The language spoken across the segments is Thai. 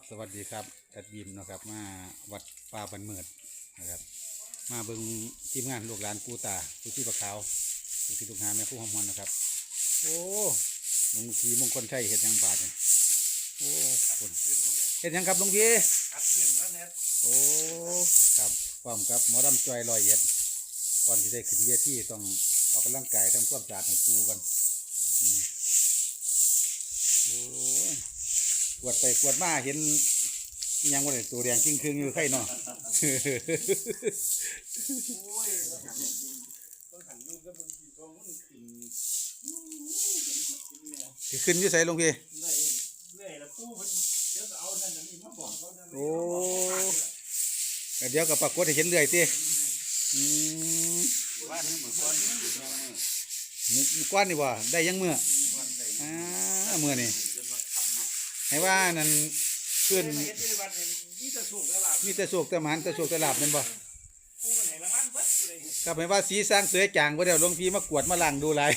ครับสวัสดีครับแอดบิมนะครับมาวัดป่าบันเมิดนะครับ มาเบิ่งทีมงานลูกหลานปูตาปูที่ปะขาวปูที่ลูกหาแม่ผู้หอมมนนะครับ โอ้หลวงพีมงคลชัยเห็ดหยังบาทเนี่ยโอ้คุณเห็ดหยังครับหลวงพี่ครับขึ้นแล้วเน็ตโอ้ครับพร้อมกับหมอรำจอยลอยเอ็ดก่อนที่ได้ขึ้นเวทีต้องออกกำลังกายทำความสะอาดให้ปูก่อนอืมโอ้ย กวดไปกวดมาเห็นอิหยังวันนี้ตัวแดงกิ้งครึ่งอยู่ไข่เนาะ โอ้ยต้องหันต้องหันยุ่งกับมึงกี่กองมันขึ้นอู้หูเป็นกินแนวสิขึ้นอยู่ใส่หลวงพี่ได้เรื่อยแล้วปูมันเดี๋ยวก็เอานั่นน่ะนี่มาบอกเขานั่นโอ้เดี๋ยวกับปรากฏให้เห็นเรื่อยติอืมว่านี่เหมือนก้อนนี่เหมือนก้อนนี่มื้อก้อนนี่บ่ได้ยังเมื่อก้อนใดอ่าเมื่อนี่จนว่าคำนะ ให้ว่านั่นขึ้นเฮ็ดที่วัดเนี่ยมีแต่สุกแล้วล่ะมีแต่โศกแต่หมันแต่โศกแต่ลาบแม่นบ่ปูมันให้รางวัลเบิดเลยครับให้ว่าสีสร้างเสือจางบ่เดี๋ยวหลวงพี่มากวดมาล้างดูหลาย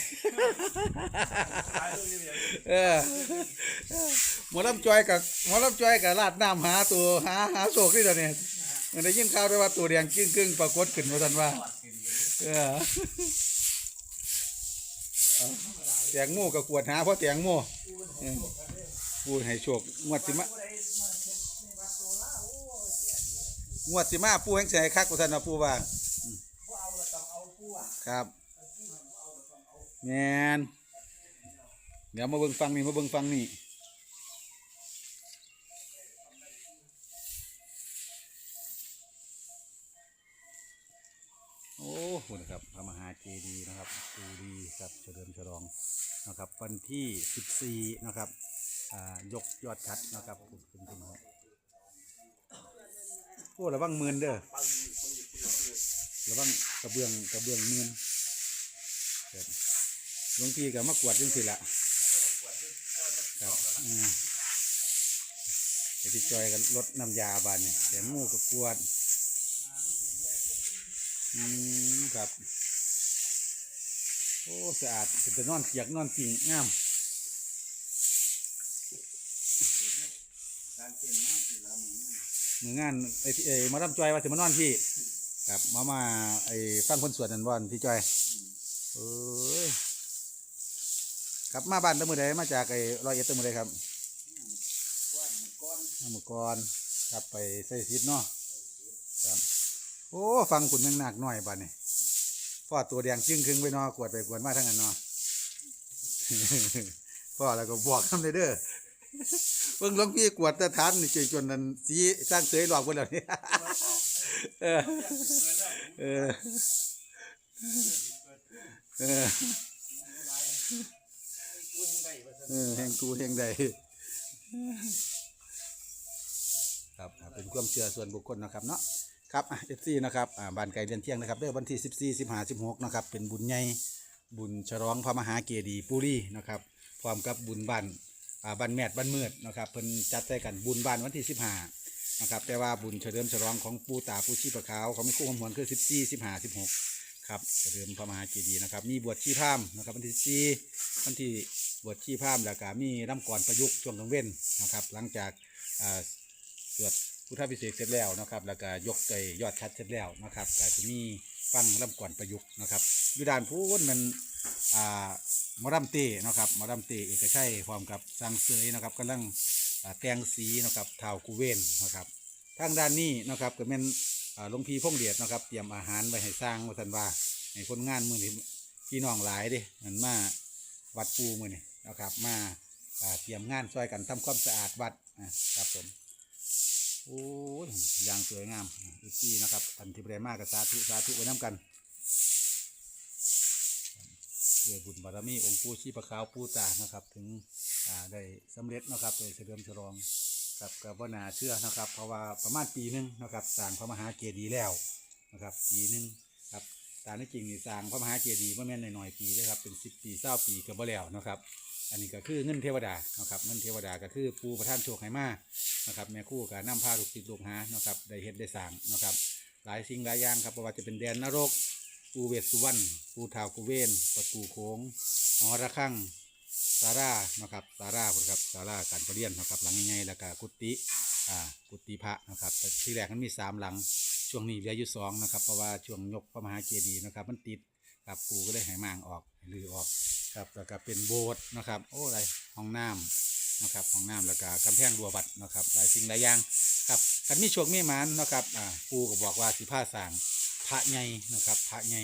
ตายเลยเนี่ยเออหมอลำจอยกับหมอลำจอยกับลาดน้ำหาตัวหาหาโศกนี่เดี๋ยวนี้มันได้ยินข่าวด้วยว่าตัวแดงกิ้งกึ่งปรากฏขึ้นมาทันว่าเออเอาแตงโมกับกวดหาเพราะแตงโมเออ พูดให้โชคงวดสิมางวดสิมาปูแห่งใส่คักกว่าท่านนะปูว่าครับแมนเดี๋ยวมาเบิ่งฟังนี่มาเบิ่งฟังนี่โอ้โหนะครับพระมหาเจดีย์นะครับปูดีครับเฉลิมฉลองนะครับ วันที่ 14 นะครับ ยกยอดชัดนะครับคุณคุณน้องโอ้ระวังมือนเด้อระวังกระเบื้องกระเบื้องมือนบหลวงพี่กับมากวดจังสิละครับอ่าไอที่จอยกันลดน้ำยาบานเนี่ยแต่มูกับกวาดอืมครับ โอ้สะอาดเป็นนอนเกียกนอนกิ่งงาม การเต้นน้ำสิละ มึงมืองานไอ้ไอ้มารับจอยว่าจะมานอนพี่ครับมามาไอ้ฟังคนสวดนันบอนพี่จอยเอ้ยครับมาบ้านตะมือใดมาจากไอ้ร้อยเอ็ดตะมือใดครับก้อนก้อนมาเมื่ก่อนครับไปใส่ซิดเนาะครับโอ้ฟังคุณยังหนักหน่อยบ้านนี่พ่อตัวแดงจึ้งครึ่งไปนอกวดไปกวดมาทั้งนั้นเนาะพ่อแล้วก็บอกทำเลยเด้อ เพิ่งหลวงพี่กวดแต่ทันนี่จนจนนั้นสีสร้างเสยหลอกไปแล้วนี่เออเออเออปูยังได้ว่าซั่นเออแห่งกูแห่งใดครับเป็นความเชื่อส่วนบุคคลนะครับเนาะครับเอฟซีนะครับบ้านไก่เดือนเที่ยงนะครับเด้อวันที่สิบสี่สิบห้าสิบหกนะครับเป็นบุญใหญ่บุญฉลองพระมหาเกีย์ปุรีนะครับพร้อมกับบุญบ้าน อ่าบ้านแมดบ้านมืดนะครับเพิ่นจัดใส่กันบุญบ้านวันที่สิบห้านะครับแต่ว่าบุญเฉลิมฉลองของปูตาปูชีปะขาวของแม่คู่คำหวนคือสิบสี่สิบห้าสิบหกครับเฉลิมพระมหาเกดีย์นะครับ มีบวชชีพามนะครับวันที่สี่วันที่บวชชีพามแล้วก็มีร่ำก่อนประยุกต์ช่วงกลางเว้นนะครับ หลังจากอ่าสวดพุทธพิเศษเสร็จแล้วนะครับ แล้วก็ยกไก่ยอดชัดเสร็จแล้วนะครับก็จะมีฟังร่ำก่อนประยุกต์นะครับอยูดานพูนมันอ่า หมอรำเต้นะครับหมอรำเต้เอกชัยพร้อมกับสังเสยนะครับกำลังแตงสีนะครับเท้ากูเวนนะครับทางด้านนี้นะครับก็เป็นหลวงพี่พงเดียดนะครับ เตรียมอาหารไว้ให้สร้างว่าสันว่าให้คนงานมือนี้พี่น้องหลายดิมันมาวัดปูมือนี่นะครับ มาเตรียมงานช่วยกันทำความสะอาดวัดนะครับผมโอ้ยอย่างสวยงามอีกทีนะครับอันที่บรมากกับสาธุสาธุไว้น้ำกัน ด้วยบุญบารมีองค์ปู่ชีพขาวปู่ตานะครับ ถึงได้สำเร็จนะครับได้เฉลิมฉลองกับกับวนาเชื่อนะครับ เพราะว่าประมาณปีหนึงนะครับสร้างพระมหาเจดีย์แล้วนะครับปีหนึงครับตามที่จริงนี่สร้างพระมหาเจดีย์เมื่อแม่นหน่อยๆปีเลยครับเป็นสิบปีเศร้าปีก็บ่แล้วนะครับ อันนี้ก็คือเงินเทวดานะครับเงินเทวดาก็คือปูประท่านโชคให้มานะครับแม่คู่กับน้ำผ้าลูกศิษย์ลูกหานะครับได้เฮ็ดได้สร้างนะครับหลายสิ่งหลายอย่างครับเพราะว่าจะเป็นแดนนรก ปูเวสสุวรรณปูทาวกุเวนประตูโค้งหอระฆังสาลานะครับศาลาครับศาลาการประเรียนนะครับหลังใหญ่ๆแล้วก็กุฏิอ่ากุฏิพระนะครับแต่ที่แรกมันมีสามหลังช่วงนี้เหลืออยู่สองนะครับเพราะว่าช่วงยกพระมหาเจดีย์นะครับมันติดครับปูก็เลยให้มางออกห้ลือออกครับแล้วก็เป็นโบสถ์นะครับ โอ้อะไรห้องน้ำนะครับห้องน้ำแล้วก็กำแพงรั้ววัดนะครับหลายสิ่งหลายอย่างครับกันมีช่วงมีมันนะครับอ่าปูก็บอกว่าสิผ้าสาง ระใหญ่นะครับพระใหญ่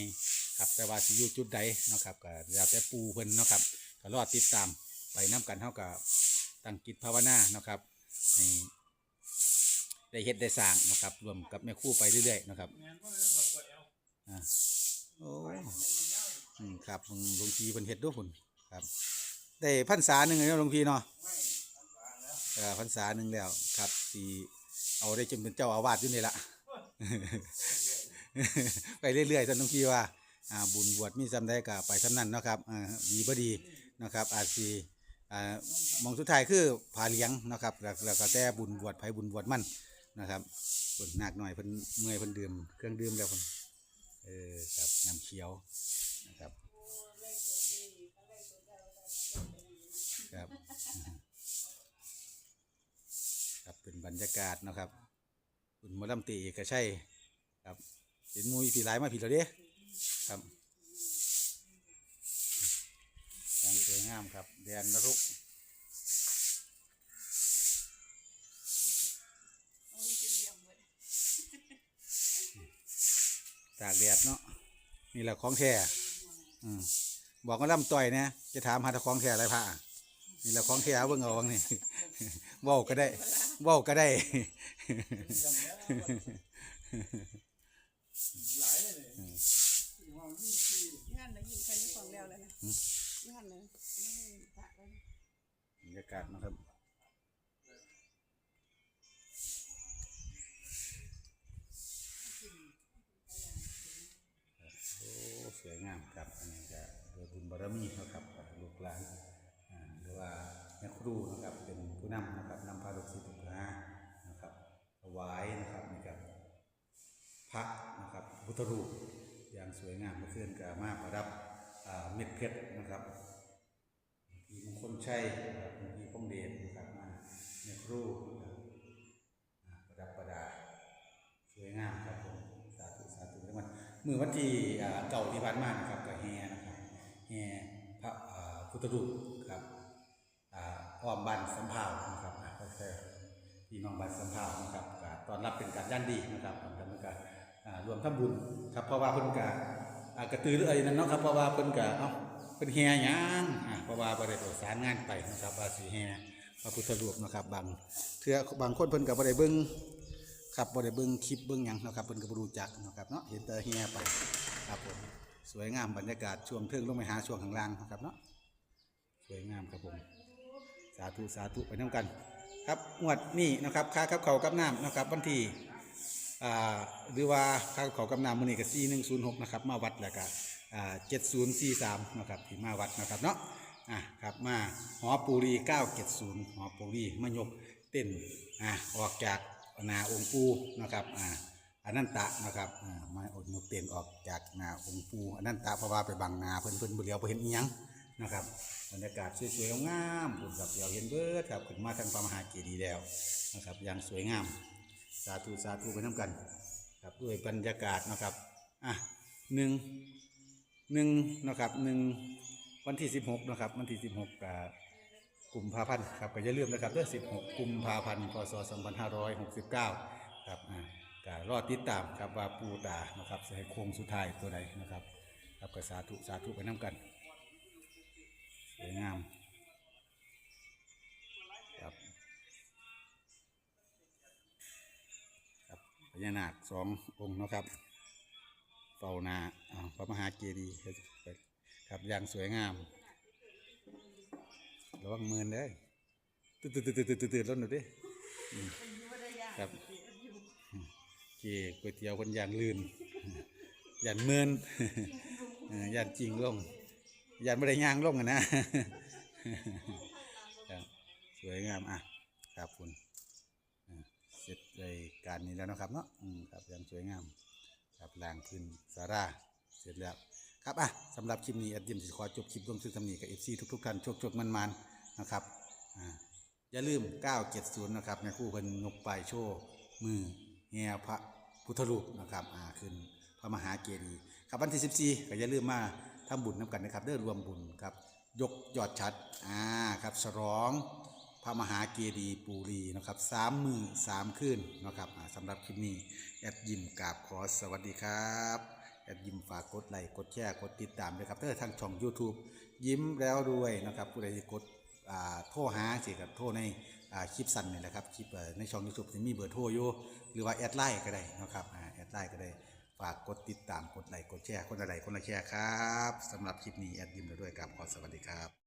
ครับแต่ว่าสิอยู่จุดใดนะครับก็แล้วแต่ปูเพิ่นนะครับก็รอดติดตามไปน้กันเท่ากับตั้งกิจภาวนานะครับให้ได้เฮ็ดได้สร้างนะครับรวมกับแม่คู่ไปเรื่อยๆนะครับอ่าโอ้ครับหลวงพี่เพิ่นเฮ็ดด้วยพุ่นครับได้พรรษาหนึ่งเลยเนาะหลวงพี่เนาะเออพรรษาหนึ่งแล้วครับสีเอาได้จนเป็นเจ้าอาวาสอยู่นี่ละ ไปเรื่อยๆท่านหลวงพี่ว่าอ่าบุญบวชมีสำได้ก็ไปสำนันเนาะครับอ่าดีบ่ดีนะครับอาจสิอ่ามองสุดท้ายคือผาเลี้ยงนะครับแล้วแล้วก็แต่บุญบวชไผบุญบวชมั่นนะครับเพิ่นหนักหน่อยเพิ่นเมื่อยเพิ่นดื่มเครื่องดื่มแล้วเพิ่นเออครับน้ำเขียวนะครับครับครับเป็นบรรยากาศนะครับคุณมอลำตีเอกชัยครับ เห็นมูอีผีหลายมาผีแล้วเด้ครับย่างสวยงามครับ แดนนรกตากแดดเนาะนี่แหละของแท้อืมบอกว่าลำต่อยเนี่ยจะถามหาต่ของแท้อะไรพระนี่แหละของแท้เอาเบิ่งเอาวังนี่เว้าก็ได้เว้าก็ได้ หลายเลยเนี่ยห้องยี่สี่งานได้ยินคันนี้ของแล้วแล้วนะงานเลยไม่พระเลยบรรยากาศนะครับโอ้สวยงามครับอันนี้ก็โดยบุญบารมีนะครับลูกหลานหรือว่าแม่ครูนะครับเป็นผู้นำนะครับนำพาลูกศิษย์ลูกหานะครับถวายนะครับนี่ครับพระนะครับพุท ธรูปอย่างสวยงามเมื่อคืนก็มาประดับเม็ดเพชรนะครับมีมงคลชัยนะครับมีพงเดชนะครับมาในครูนะครับประดับประดาสวยงามครับผมสาธุสาธุทั้งวันมือวันที่เก่าที่ผ่านมานะครับก็แห่นะครับแห่พระพุทธรูปครับอ้อมบ้านสำเภานะครับอ่าก็คือพี่น้องบ้านสำเภานะครับตอนรับเป็นการย่านดีนะครับแล้วมันก็อ่าร รวมทำบุญครับเพราะว่าเพิ่นก็อ่ากระตือรือร้นนั่นเนาะครับเพราะว่าเพิ่นก็เอ้าเพิ่นแห่ยังเพราะว่าบ่ได้ประสานงานไปนะครับว่าสิแห่พระพุทธรูปนะครับบางเทื่อบางคนเพิ่นก็บ่ได้เบิ่งครับบ่ได้เบิ่งคลิปเบิ่งหยังนะครับเพิ่นก็บ่รู้จักนะครับเนาะเห็นแต่เฮียไปครับผมสวยงามบรรยากาศช่วงเทิงลงไปหาช่วงข้างล่างนะครับเนาะสวยงามครับผมสาธุสาธุไปนํกัน ครับงวดนี้นะครับค่ากับเขากับน้ำนะครับวันที่ หรือว่าค่ากับเขากับน้ำมื้อนี้ก็4106นะครับมาวัดแล้วก็อ่า7043นะครับที่มาวัดนะครับเนาะอะครับมาหอปูรี970หอปูรีมายกเต้นอะออกจากนาองค์ปูนะครับอ่าอนันตะนะครับอ่ามาอดยกเตียนออกจากนาองค์ปูอนันตะเพราะว่าไปบังนาเพิ่นเพิ่นบ่เหลียวบ่เห็นอีหยังนะครับบรรยากาศสวยๆงามๆผมครับเดียวเห็นเบิดครับขึ้นมาทางพระมหาเจดีย์แล้วนะครับอย่างสวยงาม สาธุสาธุไปน้ำกัน ครับด้วยบรรยากาศนะครับอะหนึ่งหนึ่งนะครับหนึ่งวันที่สิบหกนะครับ วันที่สิบหกกับกุมภาพันธ์ครับก็อย่าลืมนะครับเดือน16กุมภาพันธ์พศ2569ครับอ่าก็รอติดตามครับว่าปูตานะครับจะให้โค้งสุดท้ายตัวใดนะครับครับก็สาธุสาธุไปน้ำกันสวยงาม ญานาคสององค์นะครับเฝ้านาพระมหาเจดีย์ครับอย่างสวยงามระวังมือเด้ตื่นตื่นตื่นตื่นตื่นตื่นรถหน่อยดิครับเก๋ก๋วยเตี๋ยวคนอย่างลื่นยันเมินออยันจริงลงยันไม่ได้ย่างลงอะนะสวยงามอะครับคุณ ร็จในการนี้แล้วนะครับเนาะอืมครับยังสวยงามครับล้างพื้นสาราเสร็จแล้วครับอะสำหรับคลิปนี้แอดยิมสิขอจบคลิปลงซึ่งทำนีกับเอฟซีทุกๆท่านโชคโชคมันมันๆนะครับอ่าอย่าลืม 970 นะครับในคู่เพิ่นนกปลายโชว์มือแง่พระพุทธรูปนะครับอ่าขึ้นพระมหาเกดีย์ครับวันที่ 14 ก็อย่าลืมมาทำบุญน้ำกันนะครับเด้อรวมบุญครับ ยกยอดชัดอ่าครับฉลอง พระมหาเกดีย์ปูรีนะครับสามมือสามคืนนะครับสำหรับคลิปนี้แอดยิมกราบขอสวัสดีครับแอดยิมฝากกดไลค์กดแชร์กดติดตามด้วยครับเพื่อทางช่อง YouTube ยิ้มแล้วรวยนะครับผู้ใดที่กดโทรหาสิครับโทรในคลิปสั้นนี่แหละครับคลิปในช่อง YouTube จะมีเบอร์โทรอยู่หรือว่าแอดไลน์ก็ได้นะครับแอดไลน์ก็ได้ฝากกดติดตามกดไลค์กดแชร์คนละไลค์คนละแชร์ครับสำหรับคลิปนี้แอดยิมแล้วด้วยกับขอสวัสดีครับ